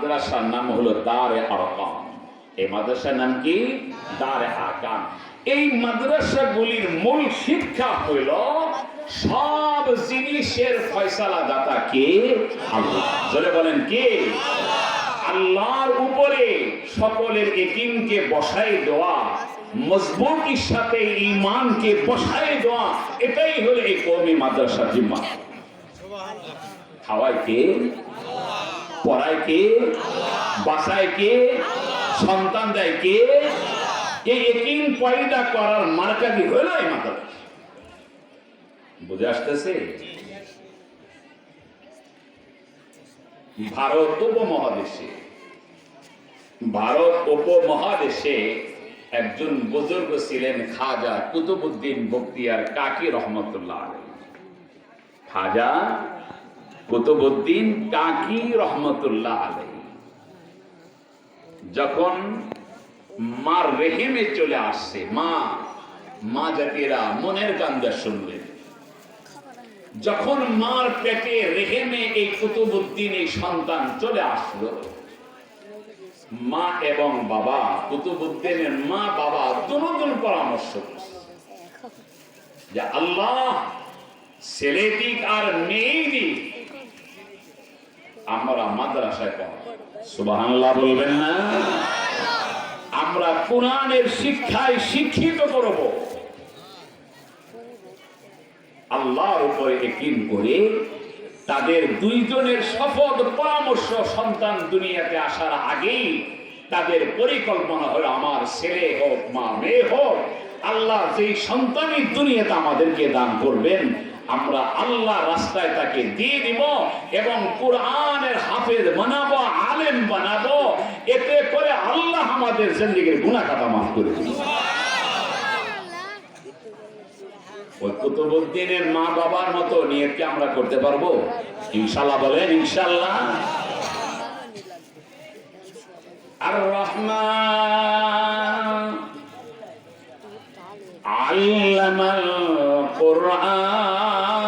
মাদ্রাসার নাম হলো দারে আরকাম এই মাদ্রাসার নাম কি? দারে আরকাম এই মাদ্রাসাগুলির মূল শিক্ষা হইল সব জিনিসের ফয়সালা দাতা কে? আল্লাহ। জোরে বলেন কে? আল্লাহর উপরে সকলের একিমকে বসাই দেওয়া, মজবুতির সাথে ইমানকে বসাই দেওয়া, এটাই হলো এই কৌমি মাদ্রাসার জিম্মা। খাওয়ায় কে? পড়ায় কে? বাসায় কে? সন্তান দেয় কে? এই পয়দা করার হইল এই বুঝে আসতেছে? ভারত উপমহাদেশে ভারত উপমহাদেশে একজন বুজুর্গ ছিলেন খাজা কুতুবুদ্দিন বক্তিয়ার কাকি রহমতুল্লাহ। খাজা কুতুবুদ্দিন কাকি রহমতুল্লাহ আলাই যখন মার রেহেমে চলে আসছে, মা মা জাতিরা মনের কান্দা শুনলেন যখন মার পেটে রেহেমে এই কুতুবুদ্দিন, এই সন্তান চলে আসলো, মা এবং বাবা, কুতুবুদ্দিনের মা, বাবা দুজন পরামর্শ যে, আল্লাহ ছেলে আর মেয়ে আমরা মাদ্রাসায় পড় সুবহানাল্লাহ বলবেন না? আমরা কোরআনের শিক্ষায় শিক্ষিত করব। আল্লাহর উপরে একিন করে তাদের দুইজনের শপথ পরামর্শ সন্তান দুনিয়াতে আসার আগেই তাদের পরিকল্পনা হলো, আমার ছেলে হোক, মা মেয়ে হোক, আল্লাহ যেই সন্তানই দুনিয়াতে আমাদেরকে দান করবেন আমরা আল্লাহ রাস্তায় তাকে দিয়ে দিব এবং কোরআনের হাফেজ বানাবো আলেম বানাবো। এতে করে আল্লাহ আমাদের জিন্দিগির গুনাহ খাতা মাফ করে কুতুবুদ্দিনের মা বাবার মতো নিয়তকে আমরা করতে পারব? ইনশাল্লাহ বলেন ইনশাল্লাহ আর রহমান আল্লামাল কোরআন